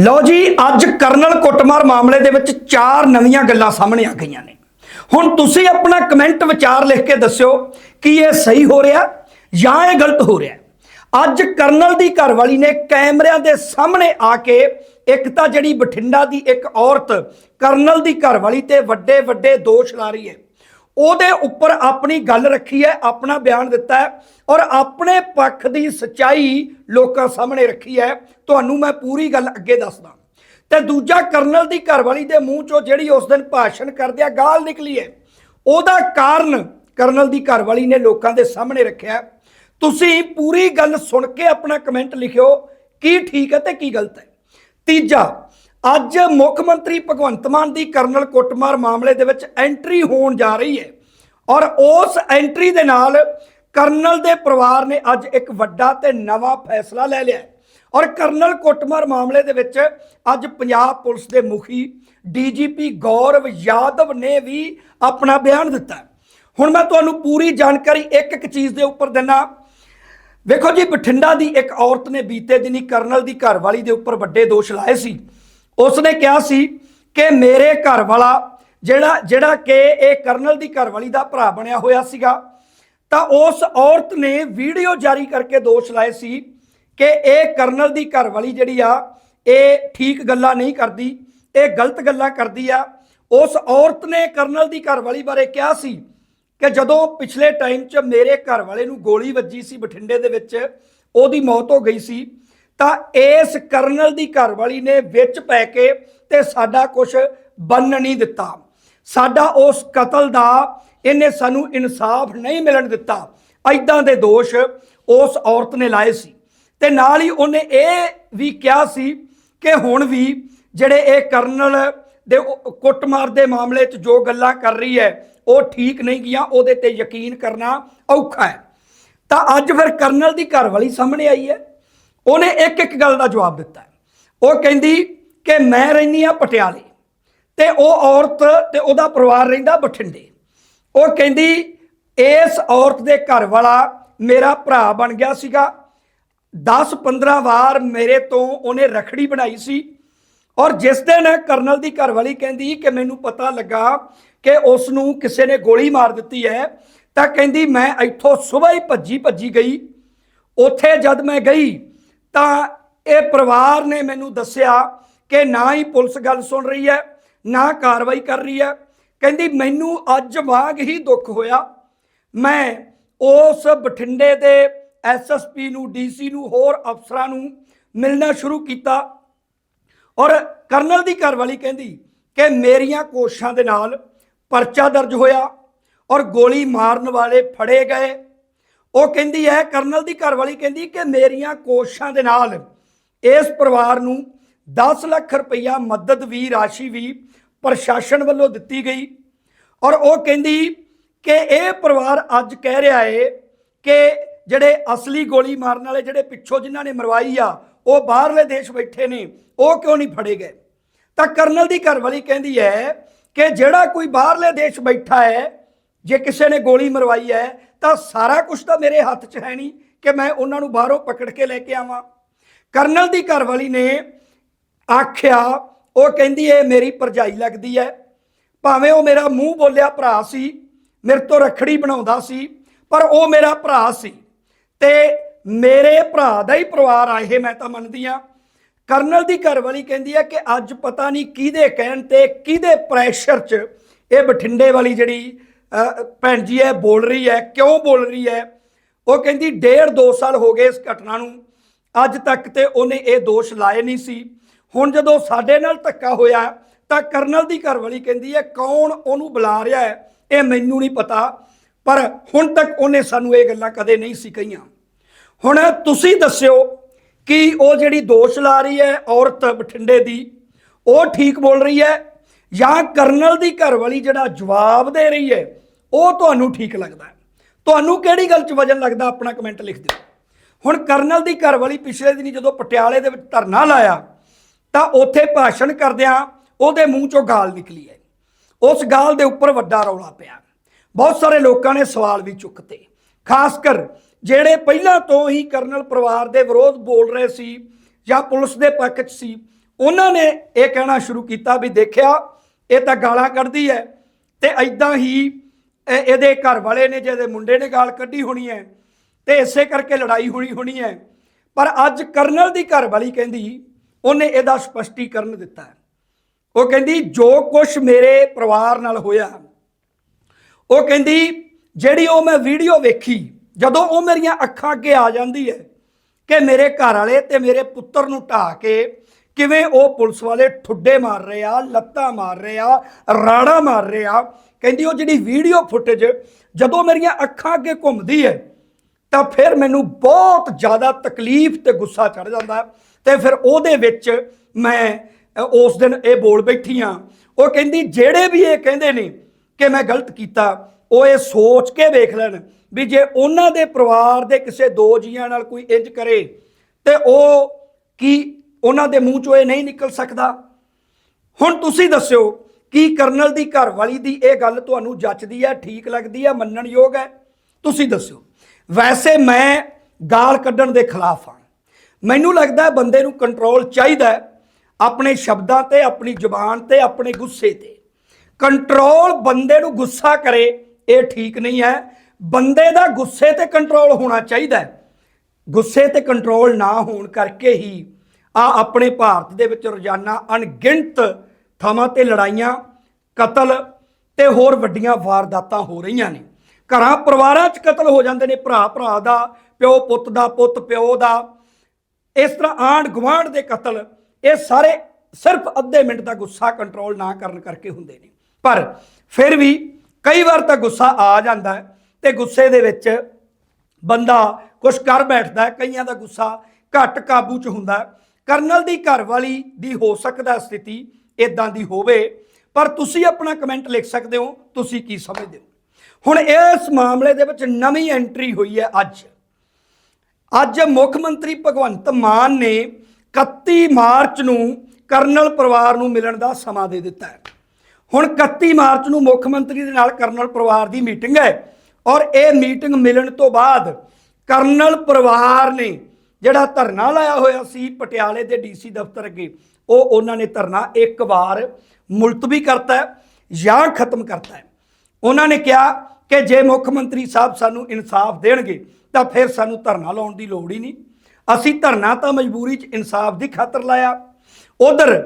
ਲਓ ਜੀ, ਅੱਜ ਕਰਨਲ ਕੁੱਟਮਾਰ ਮਾਮਲੇ ਦੇ ਵਿੱਚ ਚਾਰ ਨਵੀਆਂ ਗੱਲਾਂ ਸਾਹਮਣੇ ਆ ਗਈਆਂ ਨੇ। ਹੁਣ ਤੁਸੀਂ ਆਪਣਾ ਕਮੈਂਟ ਵਿਚਾਰ ਲਿਖ ਕੇ ਦੱਸਿਓ ਕਿ ਇਹ ਸਹੀ ਹੋ ਰਿਹਾ ਜਾਂ ਇਹ ਗਲਤ ਹੋ ਰਿਹਾ। ਅੱਜ ਕਰਨਲ ਦੀ ਘਰਵਾਲੀ ਨੇ ਕੈਮਰਿਆਂ ਦੇ ਸਾਹਮਣੇ ਆ ਕੇ ਇੱਕ ਤਾਂ ਜਿਹੜੀ ਬਠਿੰਡਾ ਦੀ ਇੱਕ ਔਰਤ ਕਰਨਲ ਦੀ ਘਰਵਾਲੀ ਤੇ ਵੱਡੇ ਵੱਡੇ ਦੋਸ਼ ਲਾ ਰਹੀ ਹੈ। ਉਹਦੇ ਉੱਪਰ ਆਪਣੀ ਗੱਲ ਰੱਖੀ ਹੈ, ਆਪਣਾ ਬਿਆਨ ਦਿੱਤਾ ਹੈ ਔਰ ਆਪਣੇ ਪੱਖ ਦੀ ਸਚਾਈ ਲੋਕਾਂ ਸਾਹਮਣੇ ਰੱਖੀ ਹੈ। ਤੁਹਾਨੂੰ ਮੈਂ ਪੂਰੀ ਗੱਲ ਅੱਗੇ ਦੱਸਦਾ। ਤੇ ਦੂਜਾ ਕਰਨਲ ਦੀ ਘਰਵਾਲੀ ਦੇ ਮੂੰਹ ਚੋਂ ਜਿਹੜੀ ਉਸ ਦਿਨ ਭਾਸ਼ਣ ਕਰਦਿਆਂ ਗਾਲ ਨਿਕਲੀ ਹੈ, ਉਹਦਾ ਕਾਰਨ ਕਰਨਲ ਦੀ ਘਰਵਾਲੀ ਨੇ ਲੋਕਾਂ ਦੇ ਸਾਹਮਣੇ ਰੱਖਿਆ ਤੁਸੀਂ ਪੂਰੀ ਗੱਲ ਸੁਣ ਕੇ ਆਪਣਾ ਕਮੈਂਟ ਲਿਖਿਓ, ਕੀ ਠੀਕ ਹੈ ਤੇ ਕੀ ਗਲਤ ਹੈ। ਤੀਜਾ ਅੱਜ ਮੁੱਖ ਮੰਤਰੀ ਭਗਵੰਤ ਮਾਨ ਦੀ ਕਰਨਲ ਕੁੱਟਮਾਰ ਮਾਮਲੇ ਦੇ ਵਿੱਚ ਐਂਟਰੀ ਹੋਣ ਜਾ ਰਹੀ ਹੈ। ਔਰ ਉਸ ਐਂਟਰੀ ਦੇ ਨਾਲ ਕਰਨਲ ਦੇ ਪਰਿਵਾਰ ਨੇ ਅੱਜ ਇੱਕ ਵੱਡਾ ਤੇ ਨਵਾਂ ਫੈਸਲਾ ਲੈ ਲਿਆ ਔਰ ਕਰਨਲ ਕੁੱਟਮਾਰ ਮਾਮਲੇ ਦੇ ਵਿੱਚ ਅੱਜ ਪੰਜਾਬ ਪੁਲਿਸ ਦੇ ਮੁਖੀ ਡੀਜੀਪੀ ਗੌਰਵ ਯਾਦਵ ਨੇ ਵੀ ਆਪਣਾ ਬਿਆਨ ਦਿੱਤਾ ਹੁਣ ਮੈਂ ਤੁਹਾਨੂੰ ਪੂਰੀ ਜਾਣਕਾਰੀ ਇੱਕ ਇੱਕ ਚੀਜ਼ ਦੇ ਉੱਪਰ ਦਿੰਨਾ ਵੇਖੋ ਜੀ, ਬਠਿੰਡਾ ਦੀ ਇੱਕ ਔਰਤ ਨੇ ਬੀਤੇ ਦਿਨੀ ਕਰਨਲ ਦੀ ਘਰਵਾਲੀ ਦੇ ਉੱਪਰ ਵੱਡੇ ਦੋਸ਼ ਲਾਏ ਸੀ। ਉਸਨੇ ਕਿਹਾ ਸੀ ਕਿ ਮੇਰੇ ਘਰ ਵਾਲਾ ਜਿਹੜਾ ਜਿਹੜਾ ਕਿ ਇਹ ਕਰਨਲ ਦੀ ਘਰਵਾਲੀ ਦਾ ਭਰਾ ਬਣਿਆ ਹੋਇਆ ਸੀਗਾ, ਤਾਂ ਉਸ ਔਰਤ ਨੇ ਵੀਡੀਓ ਜਾਰੀ ਕਰਕੇ ਦੋਸ਼ ਲਾਏ ਸੀ ਕਿ ਇਹ ਕਰਨਲ ਦੀ ਘਰਵਾਲੀ ਜਿਹੜੀ ਆ, ਇਹ ਠੀਕ ਗੱਲਾਂ ਨਹੀਂ ਕਰਦੀ, ਇਹ ਗਲਤ ਗੱਲਾਂ ਕਰਦੀ ਆ। ਉਸ ਔਰਤ ਨੇ ਕਰਨਲ ਦੀ ਘਰਵਾਲੀ ਬਾਰੇ ਕਿਹਾ ਸੀ ਕਿ ਜਦੋਂ ਪਿਛਲੇ ਟਾਈਮ 'ਚ ਮੇਰੇ ਘਰ ਵਾਲੇ ਨੂੰ ਗੋਲੀ ਵੱਜੀ ਸੀ ਬਠਿੰਡੇ ਦੇ ਵਿੱਚ, ਉਹਦੀ ਮੌਤ ਹੋ ਗਈ ਸੀ ਤਾਂ ਇਸ ਕਰਨਲ ਦੀ ਘਰਵਾਲੀ ਨੇ ਵਿੱਚ ਪੈ ਕੇ ਤੇ ਸਾਡਾ ਕੁਝ ਬੰਨ ਨਹੀਂ ਦਿੱਤਾ। ਸਾਡਾ ਉਸ ਕਤਲ ਦਾ ਇਹਨੇ ਸਾਨੂੰ ਇਨਸਾਫ ਨਹੀਂ ਮਿਲਣ ਦਿੱਤਾ। ਐਦਾਂ ਦੇ ਦੋਸ਼ ਉਸ ਔਰਤ ਨੇ ਲਾਏ ਸੀ। ਤੇ ਨਾਲ ਹੀ ਉਹਨੇ ਇਹ ਵੀ ਕਿਹਾ ਸੀ ਕਿ ਹੁਣ ਵੀ ਜਿਹੜੇ ਇਹ ਕਰਨਲ ਦੇ ਕੁੱਟਮਾਰ ਦੇ ਮਾਮਲੇ 'ਚ ਜੋ ਗੱਲਾਂ ਕਰ ਰਹੀ ਹੈ, ਉਹ ਠੀਕ ਨਹੀਂ ਗਿਆ ਉਹਦੇ ਤੇ ਯਕੀਨ ਕਰਨਾ ਔਖਾ ਹੈ। ਤਾਂ ਅੱਜ ਫਿਰ ਕਰਨਲ ਦੀ ਘਰਵਾਲੀ ਸਾਹਮਣੇ ਆਈ ਹੈ। ਉਹਨੇ ਇੱਕ ਇੱਕ ਗੱਲ ਦਾ ਜਵਾਬ ਦਿੱਤਾ ਉਹ ਕਹਿੰਦੀ ਕਿ ਮੈਂ ਰਹਿੰਦੀ ਆ ਪਟਿਆਲੇ ਤੇ ਉਹ ਔਰਤ ਤੇ ਉਹਦਾ ਪਰਿਵਾਰ ਰਹਿੰਦਾ ਬਠਿੰਡੇ। ਉਹ ਕਹਿੰਦੀ, ਇਸ ਔਰਤ ਦੇ ਘਰ ਵਾਲਾ ਮੇਰਾ ਭਰਾ ਬਣ ਗਿਆ ਸੀਗਾ। 10-15 ਵਾਰ ਮੇਰੇ ਤੋਂ ਉਹਨੇ ਰਖੜੀ ਬਣਾਈ ਸੀ ਔਰ ਜਿਸ ਦਿਨ ਕਰਨਲ ਦੀ ਘਰਵਾਲੀ ਕਹਿੰਦੀ ਕਿ ਮੈਨੂੰ ਪਤਾ ਲੱਗਾ ਕਿ ਉਸ ਨੂੰ ਕਿਸੇ ਨੇ ਗੋਲੀ ਮਾਰ ਦਿੱਤੀ ਹੈ, ਤਾਂ ਕਹਿੰਦੀ, ਮੈਂ ਇੱਥੋਂ ਸਵੇਰ ਹੀ ਭੱਜੀ ਭੱਜੀ ਗਈ। ਉੱਥੇ ਜਦ ਮੈਂ ਗਈ ਤਾਂ ਇਹ ਪਰਿਵਾਰ ਨੇ ਮੈਨੂੰ ਦੱਸਿਆ ਕਿ ਨਾ ਹੀ ਪੁਲਿਸ ਗੱਲ ਸੁਣ ਰਹੀ ਹੈ, ਨਾ ਕਾਰਵਾਈ ਕਰ ਰਹੀ ਹੈ। ਕਹਿੰਦੀ, ਮੈਨੂੰ ਅੱਜ ਵਾਂਗ ਹੀ ਦੁੱਖ ਹੋਇਆ। ਮੈਂ ਉਸ ਬਠਿੰਡੇ ਦੇ ਐਸਐਸਪੀ ਨੂੰ ਡੀਸੀ ਨੂੰ, ਹੋਰ ਅਫਸਰਾਂ ਨੂੰ ਮਿਲਣਾ ਸ਼ੁਰੂ ਕੀਤਾ ਔਰ ਕਰਨਲ ਦੀ ਘਰਵਾਲੀ ਕਹਿੰਦੀ ਕਿ ਮੇਰੀਆਂ ਕੋਸ਼ਿਸ਼ਾਂ ਦੇ ਨਾਲ ਪਰਚਾ ਦਰਜ ਹੋਇਆ ਔਰ ਗੋਲੀ ਮਾਰਨ ਵਾਲੇ ਫੜੇ ਗਏ। ਉਹ ਕਹਿੰਦੀ ਹੈ, ਕਰਨਲ ਦੀ ਘਰਵਾਲੀ ਕਹਿੰਦੀ ਕਿ ਮੇਰੀਆਂ ਕੋਸ਼ਿਸ਼ਾਂ ਦੇ ਨਾਲ ਇਸ ਪਰਿਵਾਰ ਨੂੰ 10 ਲੱਖ ਰੁਪਈਆ ਮਦਦ ਵੀ, ਰਾਸ਼ੀ ਵੀ ਪ੍ਰਸ਼ਾਸਨ ਵੱਲੋਂ ਦਿੱਤੀ ਗਈ। ਔਰ ਉਹ ਕਹਿੰਦੀ ਕਿ ਇਹ ਪਰਿਵਾਰ ਅੱਜ ਕਹਿ ਰਿਹਾ ਏ ਕਿ ਜਿਹੜੇ ਅਸਲੀ ਗੋਲੀ ਮਾਰਨ ਵਾਲੇ ਜਿਹੜੇ ਪਿੱਛੋਂ ਜਿਨ੍ਹਾਂ ਨੇ ਮਰਵਾਈ ਆ, ਉਹ ਬਾਹਰਲੇ ਦੇਸ਼ ਬੈਠੇ ਨੇ, ਉਹ ਕਿਉਂ ਨਹੀਂ ਫੜੇ ਗਏ? ਤਾਂ ਕਰਨਲ ਦੀ ਘਰਵਾਲੀ ਕਹਿੰਦੀ ਹੈ ਕਿ ਜਿਹੜਾ ਕੋਈ ਬਾਹਰਲੇ ਦੇਸ਼ ਬੈਠਾ ਹੈ, ਜੇ ਕਿਸੇ ਨੇ ਗੋਲੀ ਮਰਵਾਈ ਹੈ ਤਾਂ ਸਾਰਾ ਕੁਝ ਤਾਂ ਮੇਰੇ ਹੱਥ 'ਚ ਹੈ ਨਹੀਂ ਕਿ ਮੈਂ ਉਹਨਾਂ ਨੂੰ ਬਾਹਰੋਂ ਪਕੜ ਕੇ ਲੈ ਕੇ ਆਵਾਂ। ਕਰਨਲ ਦੀ ਘਰਵਾਲੀ ਨੇ ਆਖਿਆ, ਉਹ ਕਹਿੰਦੀ, ਇਹ ਮੇਰੀ ਭਰਜਾਈ ਲੱਗਦੀ ਹੈ ਭਾਵੇਂ ਉਹ ਮੇਰਾ ਮੂੰਹ ਬੋਲਿਆ ਭਰਾ ਸੀ, ਮੇਰੇ ਤੋਂ ਰਖੜੀ ਬਣਾਉਂਦਾ ਸੀ, ਪਰ ਉਹ ਮੇਰਾ ਭਰਾ ਸੀ ਤੇ ਮੇਰੇ ਭਰਾ ਦਾ ਹੀ ਪਰਿਵਾਰ ਆ, ਇਹ ਮੈਂ ਤਾਂ ਮੰਨਦੀ ਆ। ਕਰਨਲ ਦੀ ਘਰਵਾਲੀ ਕਹਿੰਦੀ ਹੈ ਕਿ ਅੱਜ ਪਤਾ ਨਹੀਂ ਕਿਹਦੇ ਕਹਿਣ ਤੇ ਕਿਹਦੇ ਪ੍ਰੈਸ਼ਰ 'ਚ ਇਹ ਬਠਿੰਡੇ ਵਾਲੀ ਜਿਹੜੀ ਭੈਣ ਜੀ, ਇਹ ਬੋਲ ਰਹੀ ਹੈ। ਕਿਉਂ ਬੋਲ ਰਹੀ ਹੈ? ਉਹ ਕਹਿੰਦੀ, ਡੇਢ ਦੋ ਸਾਲ ਹੋ ਗਏ ਇਸ ਘਟਨਾ ਨੂੰ। ਅੱਜ ਤੱਕ ਤੇ ਉਹਨੇ ਇਹ ਦੋਸ਼ ਲਾਏ ਨਹੀਂ ਸੀ। ਹੁਣ ਜਦੋਂ ਸਾਡੇ ਨਾਲ ਧੱਕਾ ਹੋਇਆ, ਤਾਂ ਕਰਨਲ ਦੀ ਘਰਵਾਲੀ ਕਹਿੰਦੀ ਹੈ, ਕੌਣ ਉਹਨੂੰ ਬੁਲਾ ਰਿਹਾ ਹੈ? ਇਹ ਮੈਨੂੰ ਨਹੀਂ ਪਤਾ। ਪਰ ਹੁਣ ਤੱਕ ਉਹਨੇ ਸਾਨੂੰ ਇਹ ਗੱਲਾਂ ਕਦੇ ਨਹੀਂ ਸੀ ਕਹੀਆਂ। ਹੁਣ ਤੁਸੀਂ ਦੱਸਿਓ ਕਿ ਉਹ ਜਿਹੜੀ ਦੋਸ਼ ਲਾ ਰਹੀ ਹੈ, ਔਰਤ ਬਠਿੰਡੇ ਦੀ, ਉਹ ਠੀਕ ਬੋਲ ਰਹੀ ਹੈ ਜਾਂ ਕਰਨਲ ਦੀ ਘਰਵਾਲੀ ਜਿਹੜਾ ਜਵਾਬ ਦੇ ਰਹੀ ਹੈ ਉਹ ਤੁਹਾਨੂੰ ਠੀਕ ਲੱਗਦਾ ਹੈ। ਤੁਹਾਨੂੰ ਕਿਹੜੀ ਗੱਲ 'ਚ ਵਜਨ ਲੱਗਦਾ ਆਪਣਾ ਕਮੈਂਟ ਲਿਖ ਦਿਓ। ਹੁਣ ਕਰਨਲ ਦੀ ਘਰਵਾਲੀ ਪਿਛਲੇ ਦਿਨੀ ਜਦੋਂ ਪਟਿਆਲੇ ਦੇ ਵਿੱਚ ਧਰਨਾ ਲਾਇਆ, ਤਾਂ ਉੱਥੇ ਭਾਸ਼ਣ ਕਰਦਿਆਂ ਉਹਦੇ ਮੂੰਹ ਚੋਂ ਗਾਲ ਨਿਕਲੀ ਹੈ। ਉਸ ਗਾਲ ਦੇ ਉੱਪਰ ਵੱਡਾ ਰੌਲਾ ਪਿਆ। ਬਹੁਤ ਸਾਰੇ ਲੋਕਾਂ ਨੇ ਸਵਾਲ ਵੀ ਚੁੱਕਤੇ। ਖਾਸ ਕਰ ਜਿਹੜੇ ਪਹਿਲਾਂ ਤੋਂ ਹੀ ਕਰਨਲ ਪਰਿਵਾਰ ਦੇ ਵਿਰੋਧ ਬੋਲ ਰਹੇ ਸੀ ਜਾਂ ਪੁਲਿਸ ਦੇ ਪੱਖ 'ਚ ਸੀ, ਉਹਨਾਂ ਨੇ ਇਹ ਕਹਿਣਾ ਸ਼ੁਰੂ ਕੀਤਾ ਵੀ ਦੇਖਿਆ, ਇਹ ਤਾਂ ਗਾਲਾਂ ਕੱਢਦੀ ਹੈ ਤੇ ਐਦਾਂ ਹੀ ਇਹਦੇ ਘਰ ਵਾਲੇ ਨੇ ਜਿਹਦੇ ਮੁੰਡੇ ਨੇ ਗਾਲ ਕੱਢੀ ਹੋਣੀ ਹੈ ਤੇ ਇਸੇ ਕਰਕੇ ਲੜਾਈ ਹੋਣੀ ਹੋਣੀ ਹੈ। ਪਰ ਅੱਜ ਕਰਨਲ ਦੀ ਘਰ ਵਾਲੀ ਕਹਿੰਦੀ, ਉਹਨੇ ਇਹਦਾ ਸਪਸ਼ਟੀਕਰਨ ਦਿੱਤਾ ਉਹ ਕਹਿੰਦੀ, ਜੋ ਕੁਝ ਮੇਰੇ ਪਰਿਵਾਰ ਨਾਲ ਹੋਇਆ, ਉਹ ਕਹਿੰਦੀ, ਜਿਹੜੀ ਉਹ ਮੈਂ ਵੀਡੀਓ ਵੇਖੀ, ਜਦੋਂ ਉਹ ਮੇਰੀਆਂ ਅੱਖਾਂ ਅੱਗੇ ਆ ਜਾਂਦੀ ਹੈ ਕਿ ਮੇਰੇ ਘਰ ਵਾਲੇ ਤੇ ਮੇਰੇ ਪੁੱਤਰ ਨੂੰ ਢਾ ਕੇ ਕਿਵੇਂ ਉਹ ਪੁਲਿਸ ਵਾਲੇ ਠੁੱਡੇ ਮਾਰ ਰਹੇ ਆ, ਲੱਤਾਂ ਮਾਰ ਰਹੇ ਆ ਰਾੜਾ ਮਾਰ ਰਹੇ ਆ, ਕਹਿੰਦੀ ਉਹ ਜਿਹੜੀ ਵੀਡੀਓ ਫੁਟੇਜ ਜਦੋਂ ਮੇਰੀਆਂ ਅੱਖਾਂ ਅੱਗੇ ਘੁੰਮਦੀ ਹੈ ਤਾਂ ਫਿਰ ਮੈਨੂੰ ਬਹੁਤ ਜ਼ਿਆਦਾ ਤਕਲੀਫ ਤੇ ਗੁੱਸਾ ਚੜ ਜਾਂਦਾ ਹੈ ਤੇ ਫਿਰ ਉਹਦੇ ਵਿੱਚ ਮੈਂ ਉਸ ਦਿਨ ਇਹ ਬੋਲ ਬੈਠੀ ਆ। ਉਹ ਕਹਿੰਦੀ, ਜਿਹੜੇ ਵੀ ਇਹ ਕਹਿੰਦੇ ਨੇ ਕਿ ਮੈਂ ਗਲਤ ਕੀਤਾ, ਉਹ ਇਹ ਸੋਚ ਕੇ ਵੇਖ ਲੈਣ ਵੀ ਜੇ ਉਹਨਾਂ ਦੇ ਪਰਿਵਾਰ ਦੇ ਕਿਸੇ ਦੋ ਜੀਆਂ ਨਾਲ ਕੋਈ ਇੰਜ ਕਰੇ ਤੇ ਉਹ ਕੀ ਉਹਨਾਂ ਦੇ ਮੂੰਹ ਚੋਂ ਇਹ ਨਹੀਂ ਨਿਕਲ ਸਕਦਾ। ਹੁਣ ਤੁਸੀਂ ਦੱਸਿਓ ਕੀ ਕਰਨਲ ਦੀ ਘਰਵਾਲੀ ਦੀ ਇਹ ਗੱਲ ਤੁਹਾਨੂੰ ਜੱਚਦੀ ਹੈ, ਠੀਕ ਲੱਗਦੀ ਹੈ, ਮੰਨਣਯੋਗ ਹੈ? ਤੁਸੀਂ ਦੱਸਿਓ। ਵੈਸੇ ਮੈਂ ਗਾਲ ਕੱਢਣ ਦੇ ਖਿਲਾਫ ਹਾਂ। ਮੈਨੂੰ ਲੱਗਦਾ ਹੈ ਬੰਦੇ ਨੂੰ ਕੰਟਰੋਲ ਚਾਹੀਦਾ ਆਪਣੇ ਸ਼ਬਦਾਂ ਤੇ, ਆਪਣੀ ਜ਼ੁਬਾਨ ਤੇ, ਆਪਣੇ ਗੁੱਸੇ ਤੇ। ਕੰਟਰੋਲ ਬੰਦੇ ਨੂੰ ਗੁੱਸਾ ਕਰੇ, ਇਹ ਠੀਕ ਨਹੀਂ ਹੈ। ਬੰਦੇ ਦਾ ਗੁੱਸੇ ਤੇ ਕੰਟਰੋਲ ਹੋਣਾ ਚਾਹੀਦਾ ਗੁੱਸੇ ਤੇ ਕੰਟਰੋਲ ਨਾ ਹੋਣ ਕਰਕੇ ਹੀ ਆ ਆਪਣੇ ਭਾਰਤ ਦੇ ਵਿੱਚ ਰੋਜ਼ਾਨਾ ਅਣਗਿਣਤ ਥਾਵਾਂ ਤੇ ਲੜਾਈਆਂ, ਕਤਲ ਤੇ ਹੋਰ ਵੱਡੀਆਂ ਵਾਰਦਾਤਾਂ ਹੋ ਰਹੀਆਂ ਨੇ। ਘਰਾਂ ਪਰਿਵਾਰਾਂ 'ਚ ਕਤਲ ਹੋ ਜਾਂਦੇ ਨੇ, ਭਰਾ ਭਰਾ ਦਾ, ਪਿਓ ਪੁੱਤ ਦਾ, ਪੁੱਤ ਪਿਓ ਦਾ। ਇਸ ਤਰ੍ਹਾਂ ਆਂਡ ਗਵਾਂਡ ਦੇ ਕਤਲ, ਇਹ ਸਾਰੇ ਸਿਰਫ ਅੱਧੇ ਮਿੰਟ ਦਾ ਗੁੱਸਾ ਕੰਟਰੋਲ ਨਾ ਕਰਨ ਕਰਕੇ ਹੁੰਦੇ ਨੇ। ਪਰ ਫਿਰ ਵੀ ਕਈ ਵਾਰ ਤਾਂ ਗੁੱਸਾ ਆ ਜਾਂਦਾ ਹੈ ਤੇ ਗੁੱਸੇ ਦੇ ਵਿੱਚ ਬੰਦਾ ਕੁਝ ਕਰ ਬੈਠਦਾ ਕਈਆਂ ਦਾ ਗੁੱਸਾ ਘੱਟ ਕਾਬੂ 'ਚ ਹੁੰਦਾ ਕਰਨਲ ਦੀ ਘਰਵਾਲੀ ਦੀ ਹੋ ਸਕਦਾ ਸਥਿਤੀ ਇਦਾਂ ਦੀ ਹੋਵੇ, ਪਰ ਤੁਸੀਂ ਆਪਣਾ ਕਮੈਂਟ ਲਿਖ ਸਕਦੇ ਹੋ, ਤੁਸੀਂ ਕੀ ਸਮਝਦੇ ਹੋ? ਹੁਣ ਇਸ ਮਾਮਲੇ ਦੇ ਵਿੱਚ ਨਵੀਂ ਐਂਟਰੀ ਹੋਈ ਹੈ ਅੱਜ। ਅੱਜ ਮੁੱਖ ਮੰਤਰੀ ਭਗਵੰਤ ਮਾਨ ਨੇ 31 ਮਾਰਚ ਨੂੰ ਕਰਨਲ ਪਰਿਵਾਰ ਨੂੰ ਮਿਲਣ ਦਾ ਸਮਾਂ ਦੇ ਦਿੱਤਾ ਹੈ। ਹੁਣ 31 ਮਾਰਚ ਨੂੰ ਮੁੱਖ ਮੰਤਰੀ ਦੇ ਨਾਲ ਕਰਨਲ ਪਰਿਵਾਰ ਦੀ ਮੀਟਿੰਗ ਹੈ ਔਰ ਇਹ ਮੀਟਿੰਗ ਮਿਲਣ ਤੋਂ ਬਾਅਦ ਕਰਨਲ ਪਰਿਵਾਰ ਨੇ ਜਿਹੜਾ ਧਰਨਾ ਲਾਇਆ ਹੋਇਆ ਸੀ ਪਟਿਆਲੇ ਦੇ ਡੀਸੀ ਦਫ਼ਤਰ ਅੱਗੇ, ਉਹ ਉਹਨਾਂ ਨੇ ਧਰਨਾ ਇੱਕ ਵਾਰ ਮੁਲਤਵੀ ਕਰਤਾ ਜਾਂ ਖਤਮ ਕਰਤਾ ਉਹਨਾਂ ਨੇ ਕਿਹਾ ਕਿ ਜੇ ਮੁੱਖ ਮੰਤਰੀ ਸਾਹਿਬ ਸਾਨੂੰ ਇਨਸਾਫ ਦੇਣਗੇ, ਤਾਂ ਫਿਰ ਸਾਨੂੰ ਧਰਨਾ ਲਾਉਣ ਦੀ ਲੋੜ ਹੀ ਨਹੀਂ। ਅਸੀਂ ਧਰਨਾ ਤਾਂ ਮਜਬੂਰੀ 'ਚ ਇਨਸਾਫ ਦੀ ਖਾਤਰ ਲਾਇਆ। ਉਧਰ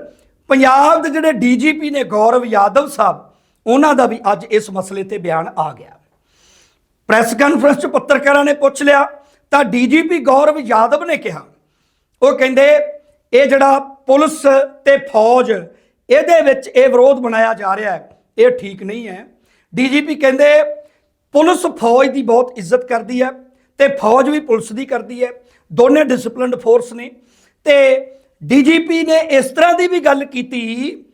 ਪੰਜਾਬ ਦੇ ਜਿਹੜੇ ਡੀਜੀਪੀ ਨੇ ਗੌਰਵ ਯਾਦਵ ਸਾਹਿਬ, ਉਹਨਾਂ ਦਾ ਵੀ ਅੱਜ ਇਸ ਮਸਲੇ ਤੇ ਬਿਆਨ ਆ ਗਿਆ। ਪ੍ਰੈਸ ਕਾਨਫਰੰਸ 'ਚ ਪੱਤਰਕਾਰਾਂ ਨੇ ਪੁੱਛ ਲਿਆ ਤਾਂ ਡੀਜੀਪੀ ਗੌਰਵ ਯਾਦਵ ਨੇ ਕਿਹਾ, ਉਹ ਕਹਿੰਦੇ, ਇਹ ਜਿਹੜਾ ਪੁਲਿਸ ਤੇ ਫੌਜ, ਇਹਦੇ ਵਿੱਚ ਇਹ ਵਿਰੋਧ ਬਣਾਇਆ ਜਾ ਰਿਹਾ ਹੈ, ਇਹ ਠੀਕ ਨਹੀਂ ਹੈ। ਡੀਜੀਪੀ ਕਹਿੰਦੇ, ਪੁਲਿਸ ਫੌਜ ਦੀ ਬਹੁਤ ਇੱਜ਼ਤ ਕਰਦੀ ਹੈ ਤੇ ਫੌਜ ਵੀ ਪੁਲਿਸ ਦੀ ਕਰਦੀ ਹੈ, ਦੋਨੇ ਡਿਸਪਲਿਨਡ ਫੋਰਸ ਨੇ ਤੇ ਡੀਜੀਪੀ ਨੇ ਇਸ ਤਰ੍ਹਾਂ ਦੀ ਵੀ ਗੱਲ ਕੀਤੀ,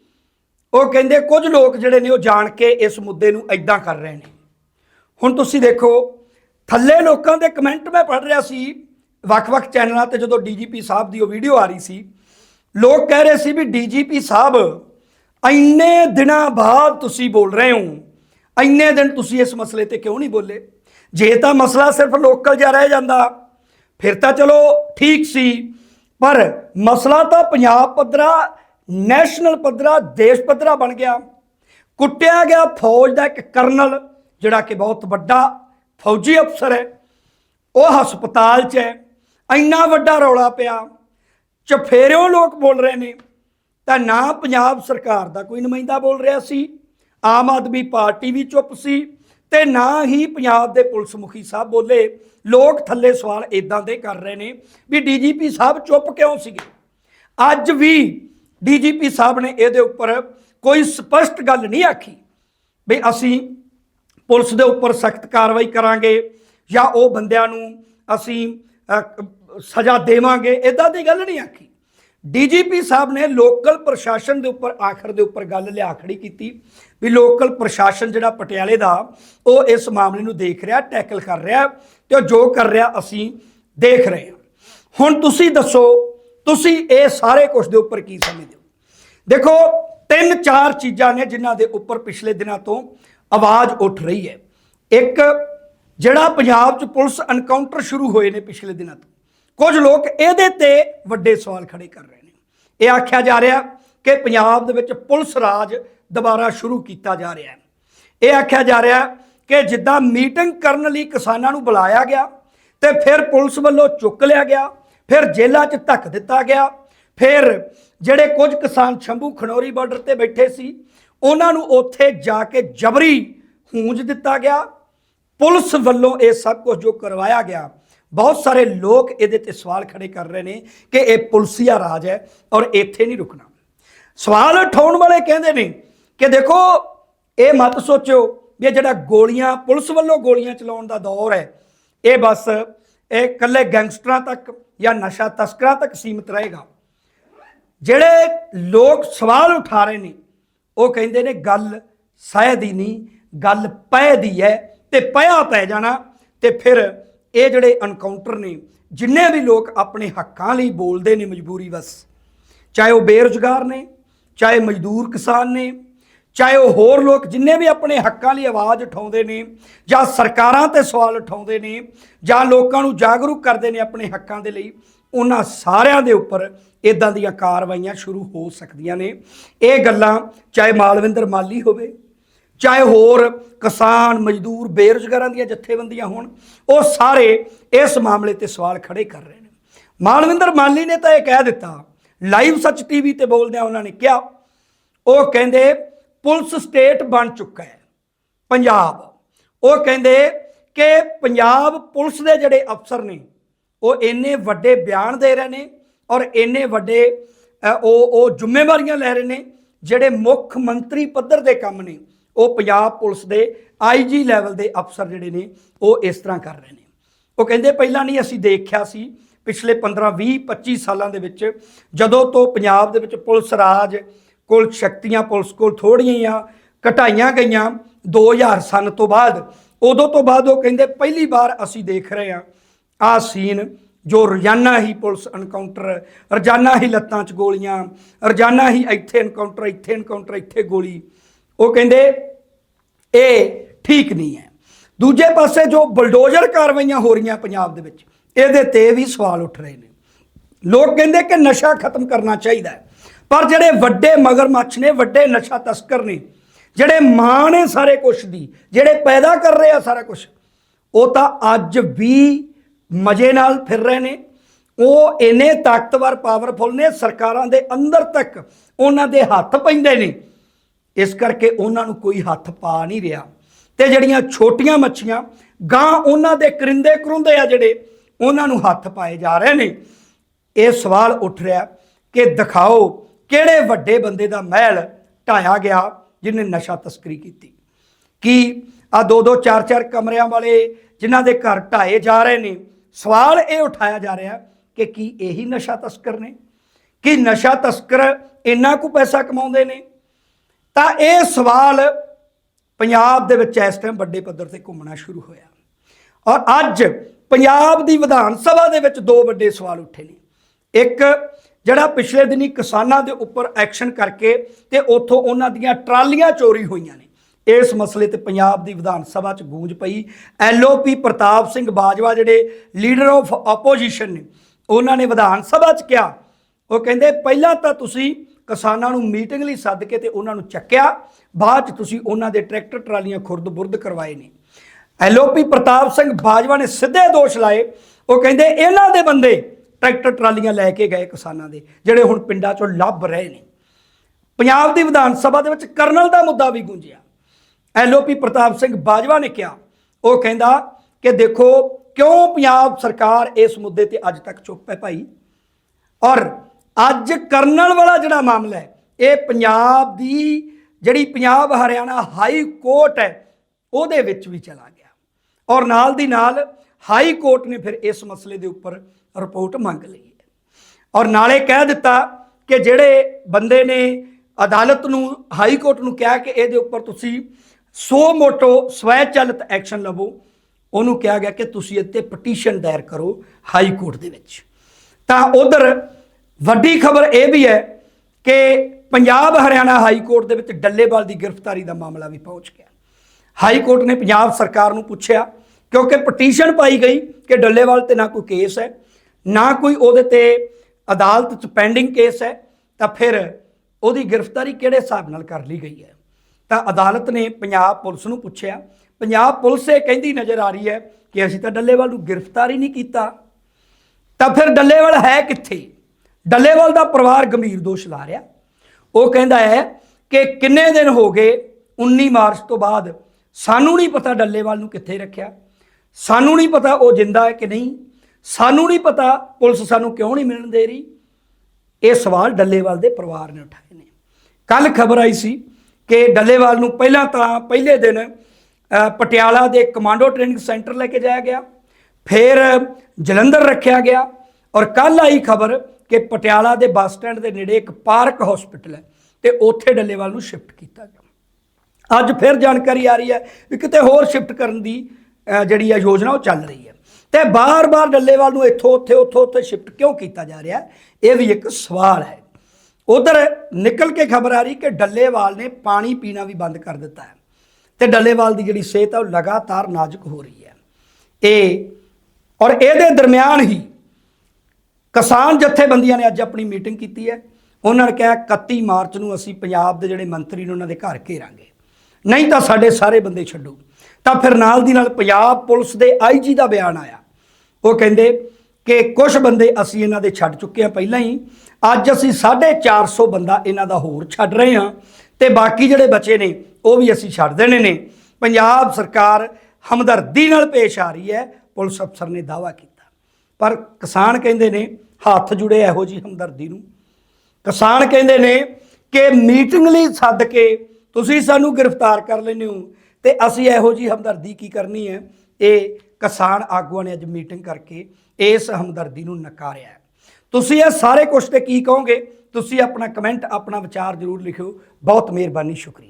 ਉਹ ਕਹਿੰਦੇ ਕੁਝ ਲੋਕ ਜਿਹੜੇ ਨੇ ਉਹ ਜਾਣ ਕੇ ਇਸ ਮੁੱਦੇ ਨੂੰ ਐਦਾਂ ਕਰ ਰਹੇ ਨੇ। ਹੁਣ ਤੁਸੀਂ ਦੇਖੋ ਥੱਲੇ ਲੋਕਾਂ ਦੇ ਕਮੈਂਟ ਮੈਂ ਪੜ੍ਹ ਰਿਹਾ ਸੀ, ਵੱਖ-ਵੱਖ ਚੈਨਲਾਂ ਤੇ ਜਦੋਂ ਡੀਜੀਪੀ ਸਾਹਿਬ ਦੀ ਉਹ ਵੀਡੀਓ ਆ ਰਹੀ ਸੀ, ਲੋਕ ਕਹਿ ਰਹੇ ਸੀ ਵੀ ਡੀਜੀਪੀ ਸਾਹਿਬ, ਇੰਨੇ ਦਿਨਾਂ ਬਾਅਦ ਤੁਸੀਂ ਬੋਲ ਰਹੇ ਹੋ, ਇੰਨੇ ਦਿਨ ਤੁਸੀਂ ਇਸ ਮਸਲੇ ਤੇ ਕਿਉਂ ਨਹੀਂ ਬੋਲੇ? ਜੇ ਤਾਂ ਮਸਲਾ ਸਿਰਫ ਲੋਕਲ ਜਿਹਾ ਰਹਿ ਜਾਂਦਾ, ਫਿਰ ਤਾਂ ਚਲੋ ਠੀਕ ਸੀ, ਪਰ ਮਸਲਾ ਤਾਂ ਪੰਜਾਬ ਪੱਧਰਾ ਨੈਸ਼ਨਲ ਪੱਧਰਾ, ਦੇਸ਼ ਪੱਧਰਾ ਬਣ ਗਿਆ। ਕੁੱਟਿਆ ਗਿਆ ਫੌਜ ਦਾ ਇੱਕ ਕਰਨਲ, ਜਿਹੜਾ ਕਿ ਬਹੁਤ ਵੱਡਾ ਫੌਜੀ ਅਫਸਰ ਹੈ, ਉਹ ਹਸਪਤਾਲ 'ਚ ਹੈ, ਇੰਨਾ ਵੱਡਾ ਰੌਲਾ ਪਿਆ ਚਫੇਰਿਓਂ ਲੋਕ ਬੋਲ ਰਹੇ ਨੇ, ਤਾਂ ਨਾ ਪੰਜਾਬ ਸਰਕਾਰ ਦਾ ਕੋਈ ਨੁਮਾਇੰਦਾ ਬੋਲ ਰਿਹਾ ਸੀ, ਆਮ ਆਦਮੀ ਪਾਰਟੀ ਵੀ ਚੁੱਪ ਸੀ, ਤੇ ਨਾ ਹੀ ਪੰਜਾਬ ਦੇ ਪੁਲਿਸ ਮੁਖੀ ਸਾਹਿਬ ਬੋਲੇ, ਲੋਕ ਥੱਲੇ ਸਵਾਲ ਇਦਾਂ ਦੇ ਕਰ ਰਹੇ ਨੇ ਵੀ ਡੀਜੀਪੀ ਸਾਹਿਬ ਚੁੱਪ ਕਿਉਂ ਸੀਗੇ? ਅੱਜ ਵੀ ਡੀਜੀਪੀ ਸਾਹਿਬ ਨੇ ਇਹਦੇ ਉੱਪਰ ਕੋਈ ਸਪਸ਼ਟ ਗੱਲ ਨਹੀਂ ਆਖੀ ਵੀ ਅਸੀਂ ਪੁਲਿਸ ਦੇ ਉੱਪਰ ਸਖਤ ਕਾਰਵਾਈ ਕਰਾਂਗੇ ਜਾਂ ਉਹ ਬੰਦਿਆਂ ਨੂੰ ਅਸੀਂ ਸਜ਼ਾ ਦੇਵਾਂਗੇ ਇਦਾਂ ਦੀ ਗੱਲ ਨਹੀਂ ਆਖੀ। ਡੀਜੀਪੀ ਸਾਹਿਬ ਨੇ ਲੋਕਲ ਪ੍ਰਸ਼ਾਸਨ ਦੇ ਉੱਪਰ, ਆਖਰ ਦੇ ਉੱਪਰ ਗੱਲ ਲਿਆ ਖੜੀ ਕੀਤੀ ਵੀ ਲੋਕਲ ਪ੍ਰਸ਼ਾਸਨ ਜਿਹੜਾ ਪਟਿਆਲੇ ਦਾ, ਉਹ ਇਸ ਮਾਮਲੇ ਨੂੰ ਦੇਖ ਰਿਹਾ, ਟੈਕਲ ਕਰ ਰਿਹਾ ਤੇ ਉਹ ਜੋ ਕਰ ਰਿਹਾ ਅਸੀਂ ਦੇਖ ਰਹੇ ਹਾਂ। ਹੁਣ ਤੁਸੀਂ ਦੱਸੋ, ਤੁਸੀਂ ਇਹ ਸਾਰੇ ਕੁਝ ਦੇ ਉੱਪਰ ਕੀ ਸਮਝਦੇ ਹੋ? ਦੇਖੋ, ਤਿੰਨ ਚਾਰ ਚੀਜ਼ਾਂ ਨੇ ਜਿਨ੍ਹਾਂ ਦੇ ਉੱਪਰ ਪਿਛਲੇ ਦਿਨਾਂ ਤੋਂ ਆਵਾਜ਼ ਉੱਠ ਰਹੀ ਹੈ। ਇੱਕ ਜਿਹੜਾ ਪੰਜਾਬ 'ਚ ਪੁਲਿਸ ਐਨਕਾਊਂਟਰ ਸ਼ੁਰੂ ਹੋਏ ਨੇ ਪਿਛਲੇ ਦਿਨਾਂ ਤੋਂ। ਕੁਝ ਲੋਕ ਇਹਦੇ ਤੇ ਵੱਡੇ ਸਵਾਲ ਖੜੇ ਕਰ ਰਹੇ ਨੇ। ਇਹ ਆਖਿਆ ਜਾ ਰਿਹਾ ਕਿ ਪੰਜਾਬ ਦੇ ਵਿੱਚ ਪੁਲਿਸ ਰਾਜ ਦੁਬਾਰਾ ਸ਼ੁਰੂ ਕੀਤਾ ਜਾ ਰਿਹਾ ਹੈ। ਇਹ ਆਖਿਆ ਜਾ ਰਿਹਾ ਕਿ ਜਿੱਦਾਂ ਮੀਟਿੰਗ ਕਰਨ ਲਈ ਕਿਸਾਨਾਂ ਨੂੰ ਬੁਲਾਇਆ ਗਿਆ ਤੇ ਫਿਰ ਪੁਲਿਸ ਵੱਲੋਂ ਚੁੱਕ ਲਿਆ ਗਿਆ, ਫਿਰ ਜੇਲ੍ਹਾਂ 'ਚ ਧੱਕ ਦਿੱਤਾ ਗਿਆ, ਫਿਰ ਜਿਹੜੇ ਕੁਝ ਕਿਸਾਨ ਸ਼ੰਭੂ ਖਨੌਰੀ ਬਾਰਡਰ ਤੇ ਬੈਠੇ ਸੀ ਉਹਨਾਂ ਨੂੰ ਉੱਥੇ ਜਾ ਕੇ ਜਬਰੀ ਹੂੰਜ ਦਿੱਤਾ ਗਿਆ। ਪੁਲਿਸ ਵੱਲੋਂ ਇਹ ਸਭ ਕੁਝ ਜੋ ਕਰਵਾਇਆ ਗਿਆ, ਬਹੁਤ ਸਾਰੇ ਲੋਕ ਇਹਦੇ ਤੇ ਸਵਾਲ ਖੜੇ ਕਰ ਰਹੇ ਨੇ ਕਿ ਇਹ ਪੁਲਸੀਆ ਰਾਜ ਹੈ ਔਰ ਇੱਥੇ ਨਹੀਂ ਰੁਕਣਾ। ਸਵਾਲ ਉਠਾਉਣ ਵਾਲੇ ਕਹਿੰਦੇ ਨੇ ਕਿ ਦੇਖੋ, ਇਹ ਮਤ ਸੋਚੋ ਵੀ ਇਹ ਜਿਹੜਾ ਗੋਲੀਆਂ, ਪੁਲਿਸ ਵੱਲੋਂ ਗੋਲੀਆਂ ਚਲਾਉਣ ਦਾ ਦੌਰ ਹੈ, ਇਹ ਬਸ ਇਹ ਇਕੱਲੇ ਗੈਂਗਸਟਰਾਂ ਤੱਕ ਜਾਂ ਨਸ਼ਾ ਤਸਕਰਾਂ ਤੱਕ ਸੀਮਿਤ ਰਹੇਗਾ। ਜਿਹੜੇ ਲੋਕ ਸਵਾਲ ਉਠਾ ਰਹੇ ਨੇ ਉਹ ਕਹਿੰਦੇ ਨੇ ਗੱਲ ਸਹਿ ਦੀ ਨਹੀਂ, ਗੱਲ ਪੈ ਦੀ ਹੈ ਤੇ ਪਿਆ ਪੈ ਜਾਣਾ ਤੇ ਫਿਰ ਇਹ ਜਿਹੜੇ ਐਨਕਾਊਂਟਰ ਨੇ, ਜਿੰਨੇ ਵੀ ਲੋਕ ਆਪਣੇ ਹੱਕਾਂ ਲਈ ਬੋਲਦੇ ਨੇ ਮਜਬੂਰੀ ਬਸ ਚਾਹੇ ਉਹ ਬੇਰੁਜ਼ਗਾਰ ਨੇ, ਚਾਹੇ ਮਜ਼ਦੂਰ ਕਿਸਾਨ ਨੇ ਚਾਹੇ ਉਹ ਹੋਰ ਲੋਕ ਜਿੰਨੇ ਵੀ ਆਪਣੇ ਹੱਕਾਂ ਲਈ ਆਵਾਜ਼ ਉਠਾਉਂਦੇ ਨੇ, ਜਾਂ ਸਰਕਾਰਾਂ ਤੇ ਸਵਾਲ ਉਠਾਉਂਦੇ ਨੇ, ਜਾਂ ਲੋਕਾਂ ਨੂੰ ਜਾਗਰੂਕ ਕਰਦੇ ਨੇ ਆਪਣੇ ਹੱਕਾਂ ਦੇ ਲਈ, ਉਹਨਾਂ ਸਾਰਿਆਂ ਦੇ ਉੱਪਰ ਇਦਾਂ ਦੀਆਂ ਕਾਰਵਾਈਆਂ ਸ਼ੁਰੂ ਹੋ ਸਕਦੀਆਂ ਨੇ। ਇਹ ਗੱਲਾਂ ਚਾਹੇ ਮਾਲਵਿੰਦਰ ਮਾਲੀ ਹੋਵੇ, ਚਾਹੇ ਹੋਰ ਕਿਸਾਨ, ਮਜ਼ਦੂਰ, ਬੇਰੁਜ਼ਗਾਰਾਂ ਦੀਆਂ ਜਥੇਬੰਦੀਆਂ ਹੋਣ, ਉਹ ਸਾਰੇ ਇਸ ਮਾਮਲੇ ਤੇ ਸਵਾਲ ਖੜੇ ਕਰ ਰਹੇ ਨੇ। ਮਾਲਵਿੰਦਰ ਮਾਲੀ ਨੇ ਤਾਂ ਇਹ ਕਹਿ ਦਿੱਤਾ, ਲਾਈਵ ਸੱਚ ਟੀਵੀ ਤੇ ਬੋਲਦਿਆਂ ਉਹਨਾਂ ਨੇ ਕਿਹਾ, ਉਹ ਕਹਿੰਦੇ ਪੁਲਿਸ ਸਟੇਟ ਬਣ ਚੁੱਕਾ ਹੈ। ਪੰਜਾਬ। ਉਹ ਕਹਿੰਦੇ ਕਿ ਪੰਜਾਬ ਪੁਲਿਸ ਦੇ ਜਿਹੜੇ ਅਫਸਰ ਨੇ, ਉਹ ਇੰਨੇ ਵੱਡੇ ਬਿਆਨ ਦੇ ਰਹੇ ਨੇ ਔਰ ਇੰਨੇ ਵੱਡੇ ਉਹ ਉਹ ਜ਼ਿੰਮੇਵਾਰੀਆਂ ਲੈ ਰਹੇ ਨੇ, ਜਿਹੜੇ ਮੁੱਖ ਮੰਤਰੀ ਪੱਧਰ ਦੇ ਕੰਮ ਨੇ, ਉਹ ਪੰਜਾਬ ਪੁਲਿਸ ਦੇ ਆਈਜੀ ਲੈਵਲ ਦੇ ਅਫਸਰ ਜਿਹੜੇ ਨੇ, ਉਹ ਇਸ ਤਰ੍ਹਾਂ ਕਰ ਰਹੇ ਨੇ। ਉਹ ਕਹਿੰਦੇ ਪਹਿਲਾਂ ਨਹੀਂ ਅਸੀਂ ਦੇਖਿਆ ਸੀ, ਪਿਛਲੇ 15 20 25 ਸਾਲਾਂ ਦੇ ਵਿੱਚ ਜਦੋਂ ਤੋਂ ਪੰਜਾਬ ਦੇ ਵਿੱਚ ਪੁਲਿਸ ਰਾਜ ਕੋਲ ਸ਼ਕਤੀਆਂ ਪੁਲਿਸ ਕੋਲ ਥੋੜੀਆਂ ਆ, ਘਟਾਈਆਂ ਗਈਆਂ 2000 ਸਨ ਤੋਂ ਬਾਅਦ। ਉਦੋਂ ਤੋਂ ਬਾਅਦ ਉਹ ਕਹਿੰਦੇ ਪਹਿਲੀ ਵਾਰ ਅਸੀਂ ਦੇਖ ਰਹੇ ਹਾਂ ਆ ਸੀਨ ਜੋ ਰੋਜ਼ਾਨਾ ਹੀ ਪੁਲਿਸ ਐਨਕਾਊਂਟਰ ਰੋਜ਼ਾਨਾ ਹੀ ਲੱਤਾਂ 'ਚ ਗੋਲੀਆਂ, ਰੋਜ਼ਾਨਾ ਹੀ ਇੱਥੇ ਐਨਕਾਊਂਟਰ ਇੱਥੇ ਐਨਕਾਊਂਟਰ ਇੱਥੇ ਗੋਲੀ। ਉਹ ਕਹਿੰਦੇ ਇਹ ਠੀਕ ਨਹੀਂ ਹੈ। ਦੂਜੇ ਪਾਸੇ ਜੋ ਬਲਡੋਜ਼ਰ ਕਾਰਵਾਈਆਂ ਹੋ ਰਹੀਆਂ ਪੰਜਾਬ ਦੇ ਵਿੱਚ, ਇਹਦੇ ਤੇ ਵੀ ਸਵਾਲ ਉੱਠ ਰਹੇ ਨੇ। ਲੋਕ ਕਹਿੰਦੇ ਕਿ ਨਸ਼ਾ ਖਤਮ ਕਰਨਾ ਚਾਹੀਦਾ ਹੈ। ਪਰ ਜਿਹੜੇ ਵੱਡੇ ਮਗਰਮੱਛ ਨੇ, ਵੱਡੇ ਨਸ਼ਾ ਤਸਕਰ ਨੇ, ਜਿਹੜੇ ਮਾਂ ਨੇ ਸਾਰੇ ਕੁਛ ਦੀ, ਜਿਹੜੇ ਪੈਦਾ ਕਰ ਰਹੇ ਆ ਸਾਰਾ ਕੁਛ, ਉਹ ਤਾਂ ਅੱਜ ਵੀ ਮਜੇ ਨਾਲ ਫਿਰ ਰਹੇ ਨੇ। ਉਹ ਇੰਨੇ ਤਾਕਤਵਰ ਪਾਵਰਫੁਲ ਨੇ, ਸਰਕਾਰਾਂ ਦੇ ਅੰਦਰ ਤੱਕ ਉਹਨਾਂ ਦੇ ਹੱਥ ਪੈਂਦੇ ਨੇ। ਇਸ ਕਰਕੇ ਉਹਨਾਂ ਨੂੰ ਕੋਈ ਹੱਥ ਪਾ ਨਹੀਂ ਰਿਹਾ। ਤੇ ਜਿਹੜੀਆਂ ਛੋਟੀਆਂ ਮੱਛੀਆਂ ਗਾਂ ਉਹਨਾਂ ਦੇ ਕਰਿੰਦੇ ਕਰੁੰਦੇ ਆ ਜਿਹੜੇ, ਉਹਨਾਂ ਨੂੰ ਹੱਥ ਪਾਏ ਜਾ ਰਹੇ ਨੇ। ਇਹ ਸਵਾਲ ਉੱਠ ਰਿਹਾ ਕਿ ਦਿਖਾਓ ਕਿਹੜੇ ਵੱਡੇ ਬੰਦੇ ਦਾ ਮਹਿਲ ਢਾਇਆ ਗਿਆ ਜਿਹਨੇ ਨਸ਼ਾ ਤਸਕਰੀ ਕੀਤੀ? ਕੀ ਆ ਦੋ ਦੋ ਚਾਰ ਚਾਰ ਕਮਰਿਆਂ ਵਾਲੇ ਜਿਨ੍ਹਾਂ ਦੇ ਘਰ ਢਾਏ ਜਾ ਰਹੇ ਨੇ, ਸਵਾਲ ਇਹ ਉਠਾਇਆ ਜਾ ਰਿਹਾ ਕਿ ਕੀ ਇਹੀ ਨਸ਼ਾ ਤਸਕਰ ਨੇ? ਕਿ ਨਸ਼ਾ ਤਸਕਰ ਇੰਨਾ ਕੁ ਪੈਸਾ ਕਮਾਉਂਦੇ ਨੇ? ਤਾਂ ਇਹ ਸਵਾਲ ਪੰਜਾਬ ਦੇ ਵਿੱਚ ਇਸ ਟਾਈਮ ਵੱਡੇ ਪੱਧਰ ਤੇ ਘੁੰਮਣਾ ਸ਼ੁਰੂ ਹੋਇਆ। ਔਰ ਅੱਜ ਪੰਜਾਬ ਦੀ ਵਿਧਾਨ ਸਭਾ ਦੇ ਵਿੱਚ ਦੋ ਵੱਡੇ ਸਵਾਲ ਉੱਠੇ ਨੇ। ਇੱਕ ਜਿਹੜਾ ਪਿਛਲੇ ਦਿਨੀ ਕਿਸਾਨਾਂ ਦੇ ਉੱਪਰ ਐਕਸ਼ਨ ਕਰਕੇ ਤੇ ਉੱਥੋਂ ਉਹਨਾਂ ਦੀਆਂ ਟਰਾਲੀਆਂ ਚੋਰੀ ਹੋਈਆਂ ਨੇ, ਇਸ ਮਸਲੇ ਤੇ ਪੰਜਾਬ ਦੀ ਵਿਧਾਨ ਸਭਾ 'ਚ ਗੂੰਜ ਪਈ। ਐਲਓਪੀ ਪ੍ਰਤਾਪ ਸਿੰਘ ਬਾਜਵਾ ਜਿਹੜੇ ਲੀਡਰ ਆਫ ਆਪੋਜੀਸ਼ਨ ਨੇ, ਉਹਨਾਂ ਨੇ ਵਿਧਾਨ ਸਭਾ 'ਚ ਕਿਹਾ, ਉਹ ਕਹਿੰਦੇ ਪਹਿਲਾਂ ਤਾਂ ਤੁਸੀਂ ਕਿਸਾਨਾਂ ਨੂੰ ਮੀਟਿੰਗ ਲਈ ਸੱਦ ਕੇ ਤੇ ਉਹਨਾਂ ਨੂੰ ਚੱਕਿਆ, ਬਾਅਦ 'ਚ ਤੁਸੀਂ ਉਹਨਾਂ ਦੇ ਟਰੈਕਟਰ ਟਰਾਲੀਆਂ ਖੁਰਦ-ਬੁਰਦ ਕਰਵਾਏ ਨੇ। ਐਲਓਪੀ ਪ੍ਰਤਾਪ ਸਿੰਘ ਬਾਜਵਾ ਨੇ ਸਿੱਧੇ ਦੋਸ਼ ਲਾਏ, ਉਹ ਕਹਿੰਦੇ ਇਹਨਾਂ ਦੇ ਬੰਦੇ ਟਰੈਕਟਰ ਟਰਾਲੀਆਂ ਲੈ ਕੇ ਗਏ ਕਿਸਾਨਾਂ ਦੇ, ਜਿਹੜੇ ਹੁਣ ਪਿੰਡਾਂ 'ਚੋਂ ਲੱਭ ਰਹੇ ਨੇ। ਪੰਜਾਬ ਦੀ ਵਿਧਾਨ ਸਭਾ ਦੇ ਵਿੱਚ ਕਰਨਲ ਦਾ ਮੁੱਦਾ ਵੀ ਗੂੰਜਿਆ। ਐਲਓਪੀ ਪ੍ਰਤਾਪ ਸਿੰਘ ਬਾਜਵਾ ਨੇ ਕਿਹਾ, ਉਹ ਕਹਿੰਦਾ ਕਿ ਦੇਖੋ, ਕਿਉਂ ਪੰਜਾਬ ਸਰਕਾਰ ਇਸ ਮੁੱਦੇ ਤੇ ਅੱਜ ਤੱਕ ਚੁੱਪ ਹੈ ਭਾਈ? ਔਰ ਅੱਜ ਕਰਨਲ ਵਾਲਾ ਜਿਹੜਾ ਮਾਮਲਾ ਹੈ, ਇਹ ਪੰਜਾਬ ਦੀ ਜਿਹੜੀ ਪੰਜਾਬ ਹਰਿਆਣਾ ਹਾਈ ਕੋਰਟ ਹੈ, ਉਹਦੇ ਵਿੱਚ ਵੀ ਚਲਾ ਗਿਆ। ਔਰ ਨਾਲ ਦੀ ਨਾਲ ਹਾਈ ਕੋਰਟ ਨੇ ਫਿਰ ਇਸ ਮਸਲੇ ਦੇ ਉੱਪਰ ਰਿਪੋਰਟ ਮੰਗ ਲਈ ਹੈ। ਔਰ ਨਾਲੇ ਕਹਿ ਦਿੱਤਾ ਕਿ ਜਿਹੜੇ ਬੰਦੇ ਨੇ ਅਦਾਲਤ ਨੂੰ, ਹਾਈ ਕੋਰਟ ਨੂੰ ਕਿਹਾ ਕਿ ਇਹਦੇ ਉੱਪਰ ਤੁਸੀਂ ਸੋ ਮੋਟੋ ਸਵੈ ਚਲਿਤ ਐਕਸ਼ਨ ਲਵੋ, ਉਹਨੂੰ ਕਿਹਾ ਗਿਆ ਕਿ ਤੁਸੀਂ ਇੱਥੇ ਪਟੀਸ਼ਨ ਦਾਇਰ ਕਰੋ ਹਾਈ ਕੋਰਟ ਦੇ ਵਿੱਚ। ਤਾਂ ਉਧਰ ਵੱਡੀ ਖਬਰ ਇਹ ਵੀ ਹੈ ਕਿ ਪੰਜਾਬ ਹਰਿਆਣਾ ਹਾਈ ਕੋਰਟ ਦੇ ਵਿੱਚ ਡੱਲੇਵਾਲ ਦੀ ਗ੍ਰਿਫਤਾਰੀ ਦਾ ਮਾਮਲਾ ਵੀ ਪਹੁੰਚ ਗਿਆ। ਹਾਈ ਕੋਰਟ ਨੇ ਪੰਜਾਬ ਸਰਕਾਰ ਨੂੰ ਪੁੱਛਿਆ, ਕਿਉਂਕਿ ਪਟੀਸ਼ਨ ਪਾਈ ਗਈ ਕਿ ਡੱਲੇਵਾਲ ਤੇ ਨਾ ਕੋਈ ਕੇਸ ਹੈ ਨਾ ਕੋਈ ਉਹਦੇ ਤੇ ਅਦਾਲਤ 'ਚ ਪੈਂਡਿੰਗ ਕੇਸ ਹੈ, ਤਾਂ ਫਿਰ ਉਹਦੀ ਗ੍ਰਿਫਤਾਰੀ ਕਿਹੜੇ ਹਿਸਾਬ ਨਾਲ ਕਰ ਲਈ ਗਈ ਹੈ? ਤਾਂ ਅਦਾਲਤ ਨੇ ਪੰਜਾਬ ਪੁਲਿਸ ਨੂੰ ਪੁੱਛਿਆ, ਪੰਜਾਬ ਪੁਲਿਸ ਇਹ ਕਹਿੰਦੀ ਨਜ਼ਰ ਆ ਰਹੀ ਹੈ ਕਿ ਅਸੀਂ ਤਾਂ ਡੱਲੇਵਾਲ ਨੂੰ ਗ੍ਰਿਫਤਾਰ ਹੀ ਨਹੀਂ ਕੀਤਾ। ਤਾਂ ਫਿਰ ਡੱਲੇਵਾਲ ਹੈ ਕਿੱਥੇ? ਡੱਲੇਵਾਲ ਦਾ ਪਰਿਵਾਰ ਗੰਭੀਰ ਦੋਸ਼ ਲਾ ਰਿਹਾ। ਉਹ ਕਹਿੰਦਾ ਹੈ ਕਿ ਕਿੰਨੇ ਦਿਨ ਹੋ ਗਏ 19 ਮਾਰਚ ਤੋਂ ਬਾਅਦ ਸਾਨੂੰ ਨਹੀਂ ਪਤਾ ਡੱਲੇਵਾਲ ਨੂੰ ਕਿੱਥੇ ਰੱਖਿਆ। ਸਾਨੂੰ ਨਹੀਂ ਪਤਾ ਉਹ ਜਿੰਦਾ ਹੈ ਕਿ ਨਹੀਂ। ਸਾਨੂੰ ਨਹੀਂ ਪਤਾ, ਪੁਲਿਸ ਸਾਨੂੰ ਕਿਉਂ ਨਹੀਂ ਮਿਲਣ ਦੇ ਰਹੀ? ਇਹ ਸਵਾਲ ਡੱਲੇਵਾਲ ਦੇ ਪਰਿਵਾਰ ਨੇ ਉਠਾਏ ਨੇ। ਕੱਲ ਖਬਰ ਆਈ ਸੀ ਕਿ ਡੱਲੇਵਾਲ ਨੂੰ ਪਹਿਲਾਂ ਤਾਂ ਪਹਿਲੇ ਦਿਨ ਪਟਿਆਲਾ ਦੇ ਕਮਾਂਡੋ ਟ੍ਰੇਨਿੰਗ ਸੈਂਟਰ ਲੈ ਕੇ ਜਾਇਆ ਗਿਆ, ਫਿਰ ਜਲੰਧਰ ਰੱਖਿਆ ਗਿਆ ਔਰ ਕੱਲ ਆਈ ਖਬਰ ਕਿ ਪਟਿਆਲਾ ਦੇ ਬੱਸ ਸਟੈਂਡ ਦੇ ਨੇੜੇ ਇੱਕ ਪਾਰਕ ਹਸਪੀਟਲ ਹੈ ਤੇ ਉੱਥੇ ਡੱਲੇਵਾਲ ਨੂੰ ਸ਼ਿਫਟ ਕੀਤਾ ਗਿਆ। ਅੱਜ ਫਿਰ ਜਾਣਕਾਰੀ ਆ ਰਹੀ ਹੈ ਵੀ ਕਿਤੇ ਹੋਰ ਸ਼ਿਫਟ ਕਰਨ ਦੀ ਜਿਹੜੀ ਹੈ ਯੋਜਨਾ ਉਹ ਚੱਲ ਰਹੀ ਹੈ। ਤੇ ਬਾਰ-ਬਾਰ ਡੱਲੇਵਾਲ ਨੂੰ ਇੱਥੋਂ, ਉੱਥੇ, ਉੱਥੋਂ, ਉੱਥੇ ਸ਼ਿਫਟ ਕਿਉਂ ਕੀਤਾ ਜਾ ਰਿਹਾ? ਇਹ ਵੀ ਇੱਕ ਸਵਾਲ ਹੈ। ਉਧਰ ਨਿਕਲ ਕੇ ਖਬਰ ਆ ਰਹੀ ਕਿ ਡੱਲੇਵਾਲ ਨੇ ਪਾਣੀ ਪੀਣਾ ਵੀ ਬੰਦ ਕਰ ਦਿੱਤਾ ਹੈ। ਤੇ ਡੱਲੇਵਾਲ ਦੀ ਜਿਹੜੀ ਸਿਹਤ ਹੈ ਉਹ ਲਗਾਤਾਰ ਨਾਜ਼ੁਕ ਹੋ ਰਹੀ ਹੈ। ਇਹ ਔਰ ਇਹਦੇ ਦਰਮਿਆਨ ਹੀ ਕਿਸਾਨ ਜਥੇਬੰਦੀਆਂ ਨੇ ਅੱਜ ਆਪਣੀ ਮੀਟਿੰਗ ਕੀਤੀ ਹੈ। ਉਹਨਾਂ ਨੇ ਕਿਹਾ 31 ਮਾਰਚ ਨੂੰ ਅਸੀਂ ਪੰਜਾਬ ਦੇ ਜਿਹੜੇ ਮੰਤਰੀ ਨੇ ਉਹਨਾਂ ਦੇ ਘਰ ਘੇਰਾਂਗੇ। ਨਹੀਂ ਤਾਂ ਸਾਡੇ ਸਾਰੇ ਬੰਦੇ ਛੱਡੋ। ਤਾਂ ਫਿਰ ਨਾਲ ਦੀ ਨਾਲ ਪੰਜਾਬ ਪੁਲਿਸ ਦੇ ਆਈਜੀ ਦਾ ਬਿਆਨ ਆਇਆ। ਉਹ ਕਹਿੰਦੇ ਕਿ ਕੁਝ ਬੰਦੇ ਅਸੀਂ ਇਹਨਾਂ ਦੇ ਛੱਡ ਚੁੱਕੇ ਆ ਪਹਿਲਾਂ ਹੀ। ਅੱਜ ਅਸੀਂ 450 ਬੰਦਾ ਇਹਨਾਂ ਦਾ ਹੋਰ ਛੱਡ ਰਹੇ ਹਾਂ ਤੇ ਬਾਕੀ ਜਿਹੜੇ ਬਚੇ ਨੇ, ਉਹ ਵੀ ਅਸੀਂ ਛੱਡ ਦੇਣੇ ਨੇ। ਪੰਜਾਬ ਸਰਕਾਰ ਹਮਦਰਦੀ ਨਾਲ ਪੇਸ਼ ਆ ਰਹੀ ਹੈ, ਪੁਲਿਸ ਅਫਸਰ ਨੇ ਦਾਵਾ ਕੀਤਾ। ਪਰ ਕਿਸਾਨ ਕਹਿੰਦੇ ਨੇ, ਹੱਥ ਜੁੜੇ ਇਹੋ ਜੀ ਹਮਦਰਦੀ ਨੂੰ। ਕਿਸਾਨ ਕਹਿੰਦੇ ਨੇ ਕਿ ਮੀਟਿੰਗ ਲਈ ਸੱਦ ਕੇ ਤੁਸੀਂ ਸਾਨੂੰ ਗ੍ਰਿਫਤਾਰ ਕਰ ਲੈਂਦੇ ਹੋ ਤੇ ਅਸੀਂ ਇਹੋ ਜੀ ਹਮਦਰਦੀ ਕੀ ਕਰਨੀ ਹੈ? ਇਹ ਕਿਸਾਨ ਆਗੂਆਂ ਨੇ ਅੱਜ ਮੀਟਿੰਗ ਕਰਕੇ ਇਸ ਹਮਦਰਦੀ ਨੂੰ ਨਕਾਰਿਆ ਹੈ। ਤੁਸੀਂ ਇਹ ਸਾਰੇ ਕੁਝ ਤੇ ਕੀ ਕਹੋਗੇ? ਤੁਸੀਂ ਆਪਣਾ ਕਮੈਂਟ, ਆਪਣਾ ਵਿਚਾਰ ਜ਼ਰੂਰ ਲਿਖਿਓ। ਬਹੁਤ ਮਿਹਰਬਾਨੀ, ਸ਼ੁਕਰੀਆ।